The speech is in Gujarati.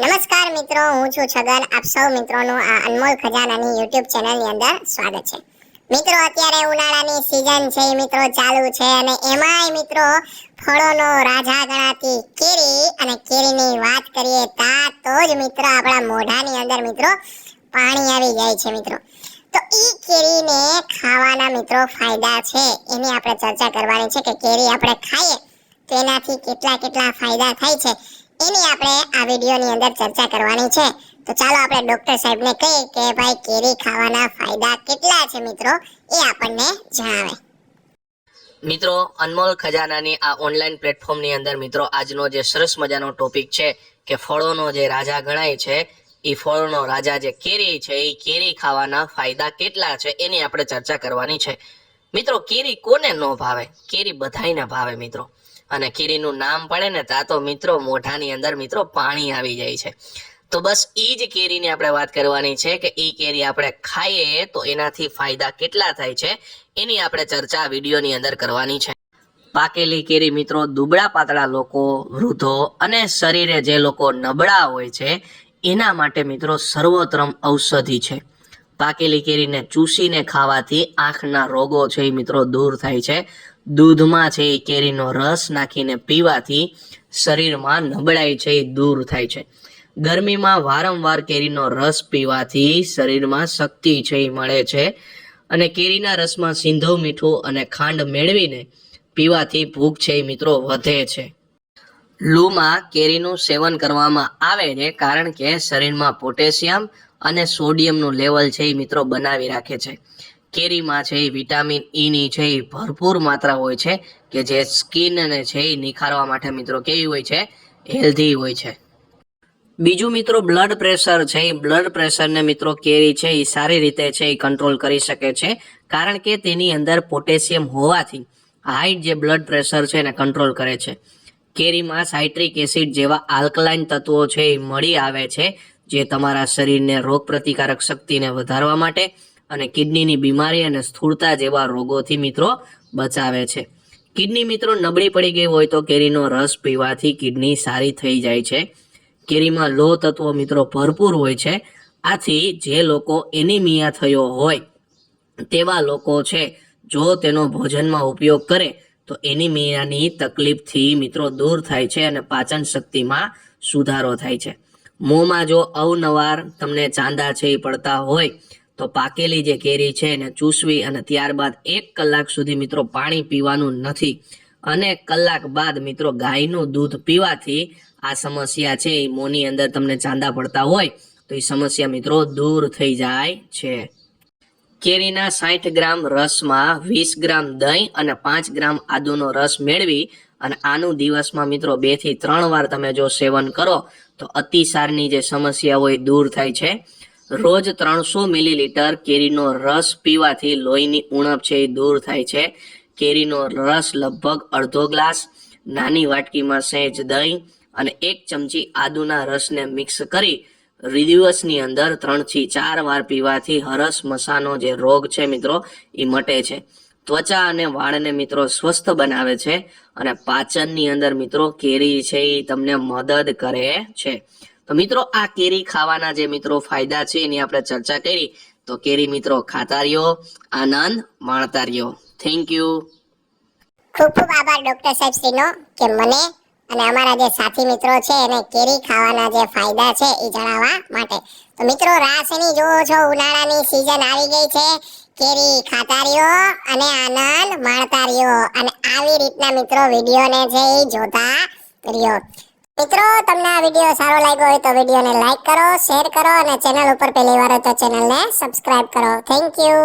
નમસ્કાર મિત્રો, હું છું છગન. આપ સૌ મિત્રોનું આ અનમોલ ખજાનાની યુટ્યુબ ચેનલની અંદર સ્વાગત છે. મિત્રો, અત્યારે ઉનાળાની સિઝન છે, મિત્રો, ચાલુ છે અને એમાંય, મિત્રો, ફળોનો રાજા ગણાતી કેરી અને કેરીની વાત કરીએ તા તો જ, મિત્ર, આપણા મોઢાની અંદર, મિત્રો, પાણી આવી જાય છે, મિત્રો. તો ઈ કેરીને ખાવાના, મિત્રો, ફાયદા છે એની આપણે ચર્ચા કરવાની છે કે કેરી આપણે ખાઈએ તેનાથી કેટલા કેટલા ફાયદા થાય છે. એની આપણે આ વિડીયોની અંદર ચર્ચા કરવાની છે. તો ચાલો આપણે ડોક્ટર સાહેબને કહીએ કે ભાઈ કેરી ખાવાના ફાયદા કેટલા છે મિત્રો? એ આપણને જણાવે. મિત્રો, અનમોલ ખજાનાની આ ઓનલાઈન પ્લેટફોર્મની અંદર મિત્રો, આજનો જે સરસ મજાનો ટોપિક છે કે ફળોનો જે રાજા ગણાય છે એ ફળોનો રાજા જે કેરી છે એ કેરી ખાવાના ફાયદા કેટલા છે એની આપણે ચર્ચા કરવાની છે. મિત્રો, કેરી કોને ન ભાવે? કેરી બધાને ભાવે મિત્રો. અને કેરીનું નામ પડે ને તા તો મિત્રો મોઢાની અંદર મિત્રો પાણી આવી જાય છે. તો બસ એ જ કેરીની આપણે વાત કરવાની છે કે એ કેરી આપણે ખાઈએ તો એનાથી ફાયદા કેટલા થાય છે એની આપણે ચર્ચા વિડીયોની અંદર કરવાની છે. પાકેલી કેરી મિત્રો દુબળા પાતળા લોકો, વૃદ્ધો અને શરીરે જે લોકો નબળા હોય છે, એના માટે મિત્રો સર્વોત્તમ ઔષધિ છે. પાકેલી કેરીને ચૂસીને ખાવાથી આંખના રોગો છે એ મિત્રો દૂર થાય છે. દૂધમાં છે એ કેરીનો રસ નાખીને પીવાથી શરીરમાં નબળાઈ છે એ દૂર થાય છે. ગરમીમાં વારંવાર કેરીનો રસ પીવાથી શરીરમાં શક્તિ છે એ મળે છે. અને કેરીના રસમાં સિંધવ મીઠું અને ખાંડ મેળવીને પીવાથી ભૂખ છે એ મિત્રો વધે છે. લૂમાં કેરીનું સેવન કરવામાં આવે છે કારણ કે શરીરમાં પોટેશિયમ અને સોડિયમનું લેવલ છે એ મિત્રો બનાવી રાખે છે. કેરીમાં છે એ વિટામિન ઈની છે એ ભરપૂર માત્રા હોય છે કે જે સ્કિનને છે એ નિખારવા માટે મિત્રો કેવી હોય છે? હેલ્ધી હોય છે. બીજું મિત્રો બ્લડ પ્રેશર છે એ બ્લડ પ્રેશરને મિત્રો કેરી છે એ સારી રીતે છે એ કંટ્રોલ કરી શકે છે કારણ કે તેની અંદર પોટેશિયમ હોવાથી હાઈ જે બ્લડ પ્રેશર છે એને કંટ્રોલ કરે છે. કેરીમાં સાઇટ્રિક એસિડ જેવા આલ્કલાઇન તત્વો છે એ મળી આવે છે, જે તમારા શરીરને રોગ પ્રતિકારક શક્તિને વધારવા માટે અને કિડનીની બીમારી અને સ્થૂળતા જેવા રોગોથી મિત્રો બચાવે છે. કિડની મિત્રો નબળી પડી ગઈ હોય તો કેરીનો રસ પીવાથી કિડની સારી થઈ જાય છે. કેરીમાં લોહ તત્વો મિત્રો ભરપૂર હોય છે. આથી જે લોકો એનિમિયા થયો હોય તેવા લોકો છે, જો તેનો ભોજનમાં ઉપયોગ કરે તો એનિમિયાની તકલીફથી મિત્રો દૂર થાય છે અને પાચન શક્તિમાં સુધારો થાય છે. મોંમાં જો અવનવાર તમને ચાંદા છે એ પડતા હોય, તો પાકેલી જે કેરી છે એને ચૂસવી અને ત્યારબાદ એક કલાક સુધી મિત્રો પાણી પીવાનું નથી. અને કલાક બાદ મિત્રો ગાયનું દૂધ પીવાથી આ સમસ્યા છે. એ મોંની અંદર તમને ચાંદા પડતા હોય, તો એ સમસ્યા મિત્રો દૂર થઈ જાય છે. કેરીના સાઠ ગ્રામ રસમાં વીસ ગ્રામ દહીં અને પાંચ ગ્રામ આદુનો રસ મેળવી અને આનું દિવસમાં મિત્રો બેથી ત્રણ વાર તમે જો સેવન કરો, તો અતિસારની જે સમસ્યા હોય દૂર થાય છે. રોજ ત્રણસો મિલીલીટર કેરીનો રસ પીવાથી લોહીની ઉણપ છે એ દૂર થાય છે. કેરીનો રસ લગભગ અડધો ગ્લાસ, નાની વાટકીમાં સહેજ દહીં અને એક ચમચી આદુના રસને મિક્સ કરી દિવસની અંદર ત્રણથી ચાર વાર પીવાથી હરસ મસાનો જે રોગ છે મિત્રો એ મટે છે. ત્વચા અને વાળને મિત્રો સ્વસ્થ બનાવે છે અને પાચનની અંદર મિત્રો કેરી છે એ તમને મદદ કરે છે. તો મિત્રો, આ કેરી ખાવાના જે મિત્રો ફાયદા છે એની આપણે ચર્ચા કરી. તો કેરી મિત્રો ખાતા રહ્યો, આનંદ માણતા રહ્યો. થેન્ક યુ ખૂબ ખૂબ આભાર ડોક્ટર સાહેબ શ્રીનો કે મને અને અમારા જે સાથી મિત્રો છે, એને કેરી ખાવાના જે ફાયદા છે એ જણાવવા માટે. તો મિત્રો રાસની જોવો છો? ઉનાળાની સિઝન આવી ગઈ છે. કેરી ખાતા રહ્યો અને આનંદ માણતા રહ્યો અને આવી રીતના મિત્રો વિડીયોને છે એ જોતા રહ્યો. મિત્રો, તમને આ વીડિયો સારો લાગ્યો હોય તો વિડીયોને લાઈક કરો, શેર કરો અને ચેનલ ઉપર પહેલી વાર તો ચેનલને સબસ્ક્રાઇબ કરો. Thank you